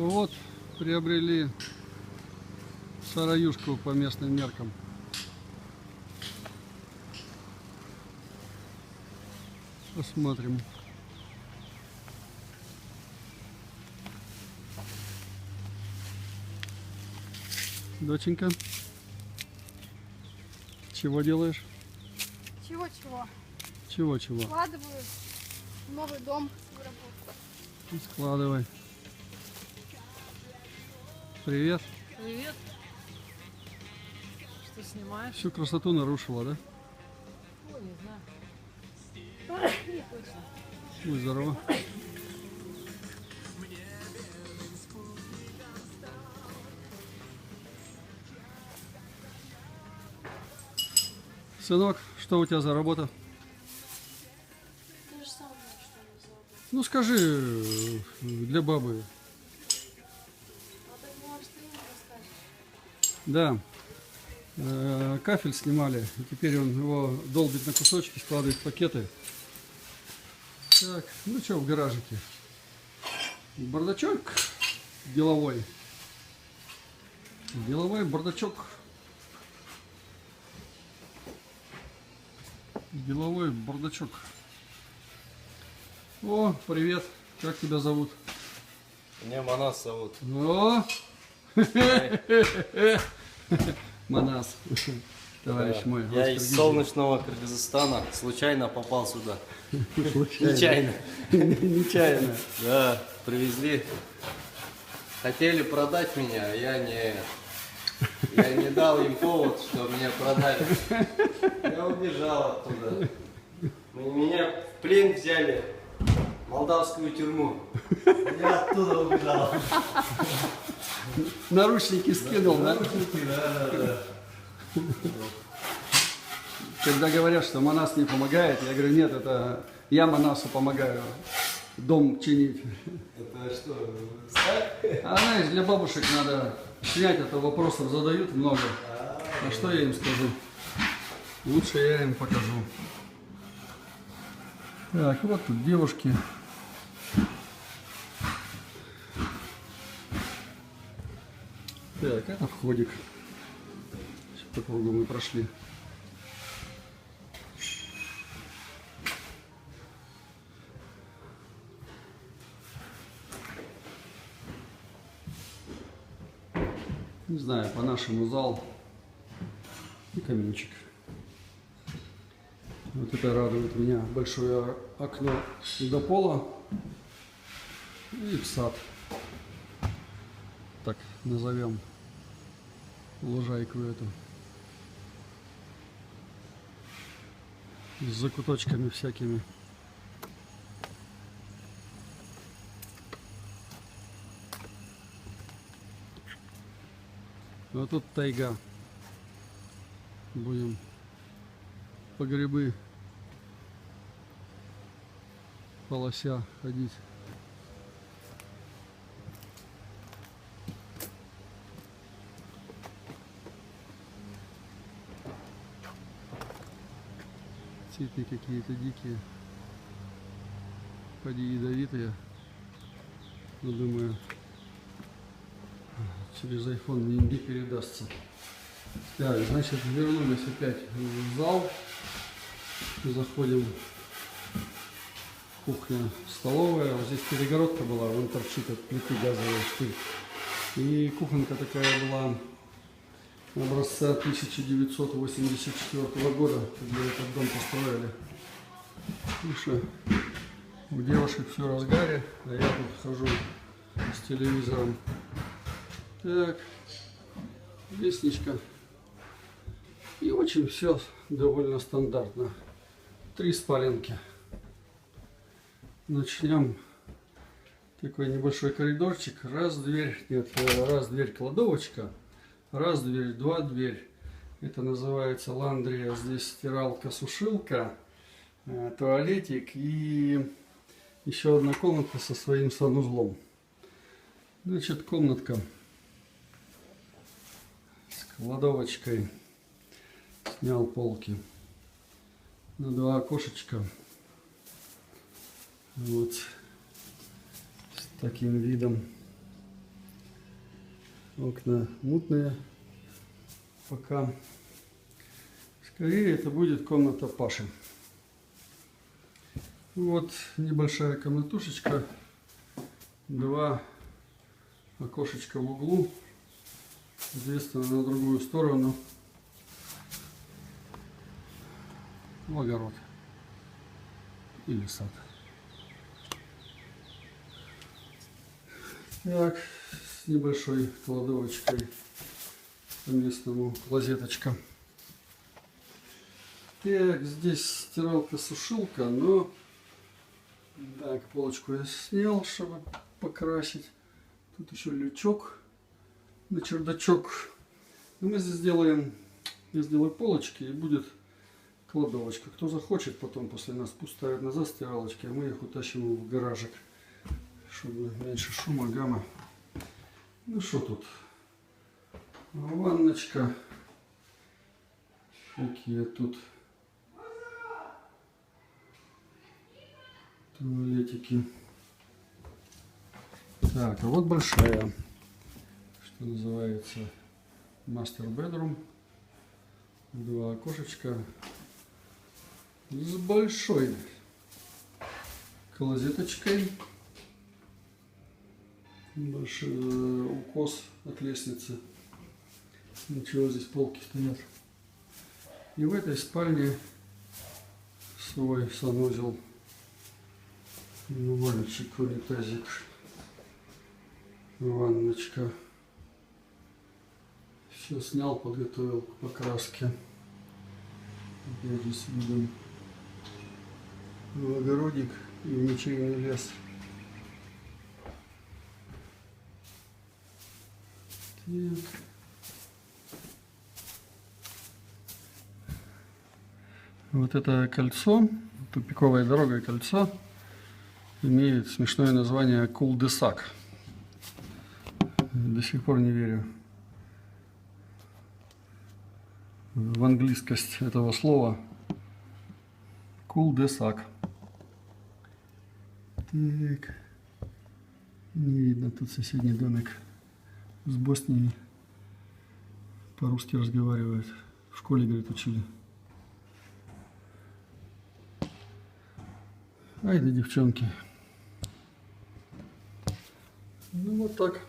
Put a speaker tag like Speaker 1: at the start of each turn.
Speaker 1: Вот, приобрели сараюшку по местным меркам. Посмотрим. Доченька, чего делаешь?
Speaker 2: Чего-чего?
Speaker 1: Чего-чего?
Speaker 2: Вкладываю в новый дом в работу.
Speaker 1: Складывай. Привет.
Speaker 3: Привет. Что снимаешь?
Speaker 1: Всю красоту нарушила, да?
Speaker 3: Ну, не знаю. Не точно.
Speaker 1: Будь здорова. Сынок, что у тебя за работа?
Speaker 2: То же самое, что мы забыли.
Speaker 1: Ну скажи э, для бабы. Да. Э, Кафель снимали, и теперь он его долбит на кусочки, складывает в пакеты. Так, ну что в гаражике? Бардачок деловой. Деловой бардачок. Деловой бардачок. О, привет. Как тебя зовут?
Speaker 4: Меня Манас зовут.
Speaker 1: О! Манас, товарищ
Speaker 4: Да.
Speaker 1: мой.
Speaker 4: Я из солнечного Кыргызстана случайно попал сюда.
Speaker 1: Случайно.
Speaker 4: Нечаянно.
Speaker 1: Нечаянно.
Speaker 4: Да, привезли. Хотели продать меня, а я не... Я не дал им повод, что меня продали. Я убежал оттуда. Меня в плен взяли. в Молдавскую тюрьму. Я оттуда убежал.
Speaker 1: Наручники скинул, да?
Speaker 4: Да, да, да.
Speaker 1: Когда говорят, что Манас не помогает, я говорю, нет, это я Манасу помогаю дом чинить.
Speaker 4: Это что?
Speaker 1: А знаешь, для бабушек надо снять, это вопросов задают много. А что я им скажу? Лучше я им покажу. Так, вот тут девушки. Так, это входик. По кругу мы прошли. Не знаю, по-нашему зал и каминчик. Вот это радует меня. Большое окно до пола и в сад. Так назовем лужайку эту. С закуточками всякими. А тут тайга. Будем по грибы полося ходить. Цветы какие-то дикие. Поди ядовитые. Но думаю, через iPhone не, передастся. Так, значит, вернулись опять в зал. Заходим кухня, столовая. Вот здесь перегородка была, вон торчит от плиты газовой штырь. И кухонка такая была образца 1984 года, когда этот дом построили. Ну что, у девушек все в разгаре, а я тут хожу с телевизором. Так, лестничка. И очень все довольно стандартно. Три спаленки. Начнем такой небольшой коридорчик. Раз дверь, нет, э, раз дверь кладовочка, раз дверь, два дверь. Это называется ландрия. Здесь стиралка, сушилка, э, туалетик и еще одна комнатка со своим санузлом. Значит, комнатка с кладовочкой. Снял полки на два окошечка. Вот с таким видом. Окна мутные. Пока. Скорее это будет комната Паши. Вот небольшая комнатушечка. Два окошечка в углу. Соответственно, на другую сторону. В огород. Или сад. Так, с небольшой кладовочкой по местному клозеточка. Так, здесь стиралка-сушилка, но так, полочку я снял, чтобы покрасить. Тут еще лючок на чердачок. И мы здесь сделаем, я сделаю полочки и будет кладовочка. Кто захочет, потом после нас пустает назад стиралочки, а мы их утащим в гаражик, чтобы меньше шума, гамма. Ну что тут? Ванночка. Какие тут туалетики. Так, а вот большая, что называется, мастер bedroom. Два окошечка с большой клозеточкой. Большой э, укос от лестницы. Ничего, здесь полки стоят. И в этой спальне свой санузел. Ну, мальчик, унитазик. Ванночка. Все снял, подготовил к покраске. Опять же с в огородик и в ничейный лес. Так. Вот это кольцо, тупиковая дорога и кольцо, имеет смешное название Кулдесак. До сих пор не верю в английскость этого слова. Кулдесак. Так. Не видно тут соседний домик с Боснии. По-русски разговаривает. В школе, говорит, учили. Ай да девчонки. Ну вот так.